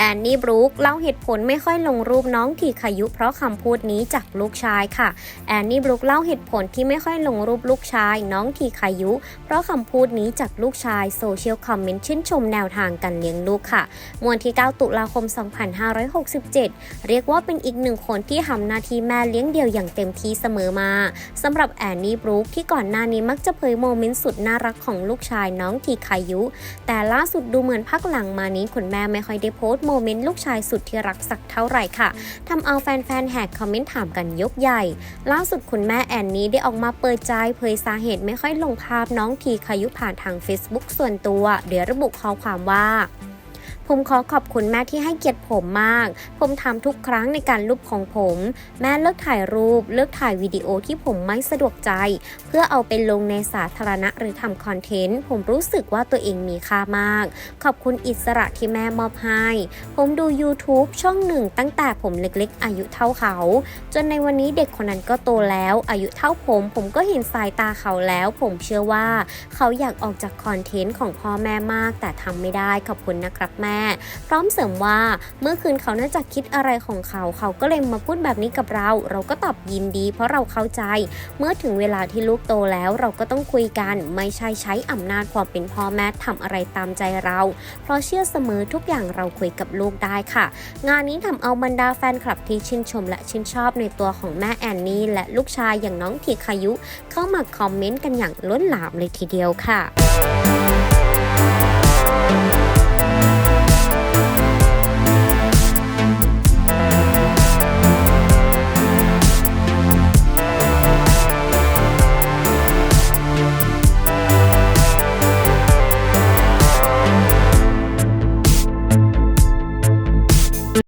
แอนนี่บรูคเล่าเหตุผลไม่ค่อยลงรูปน้องทีขายุเพราะคำพูดนี้จากลูกชายค่ะแอนนี่บรูคเล่าเหตุผลที่ไม่ค่อยลงรูปลูกชาย น้องทีขายุ เพราะคำพูดนี้จากลูกชายโซเชียลคอมเมนต์ชื่นชมแนวทางการเลี้ยงลูกค่ะมวนที่ 9 ตุลาคม 2567 เรียกว่าเป็นอีกหนึ่งคนที่ทำหน้าที่แม่เลี้ยงเดี่ยวอย่างเต็มที่เสมอมาสำหรับแอนนี่บรูคที่ก่อนหน้านี้มักจะเผยโมเมนต์สุดน่ารักของลูกชายน้องทีขายุ แต่ล่าสุดดูเหมือนพักหลังมานี้คุณแม่ไม่ค่อยได้โพสต์โมเมนต์ลูกชายสุดที่รักสักเท่าไหร่ค่ะทำเอาแฟนๆแหกคอมเมนต์ถามกันยกใหญ่ ล่าสุดคุณแม่แอนนี้ได้ออกมาเปิดใจเผยสาเหตุไม่ค่อยลงภาพน้องทีขายุผ่านทาง Facebook ส่วนตัว เดี๋ยวระบุข้อความว่า ผมขอขอบคุณแม่ที่ให้เกียรติผมมาก ผมทำทุกครั้งในการรูปของผม แม่เลิกถ่ายรูป เลิกถ่ายวิดีโอที่ผมไม่สะดวกใจ เพื่อเอาไปลงในสาธารณะหรือทำคอนเทนต์ ผมรู้สึกว่าตัวเองมีค่ามาก ขอบคุณอิสระที่แม่มอบให้ ผมดู YouTube ช่องหนึ่งตั้งแต่ผมเล็กๆ อายุเท่าเขา จนในวันนี้เด็กคนนั้นก็โตแล้ว อายุเท่าผม ผมก็เห็นสายตาเขาแล้ว ผมเชื่อว่า เขาอยากออกจากคอนเทนต์ของพ่อแม่มาก แต่ทำไม่ได้ขอบคุณนะครับแม่พร้อมเสริมว่าเมื่อคืนเขาน่าจะคิดอะไรของเขา เขาก็เลยมาพูดแบบนี้กับเรา เราก็ตอบยินดี เพราะเราเข้าใจ เมื่อถึงเวลาที่ลูกโตแล้วเราก็ต้องคุยกันไม่ใช่ใช้อำนาจความเป็นพ่อแม่ทำอะไรตามใจเรา เพราะเชื่อเสมอทุกอย่างเราคุยกับลูกได้ค่ะ งานนี้ทำเอาบรรดาแฟนคลับที่ชื่นชมและชื่นชอบในตัวของแม่แอนนี่และลูกชายอย่างน้องทีคายุ เข้ามาคอมเมนต์กันอย่างล้นหลามเลยทีเดียวค่ะ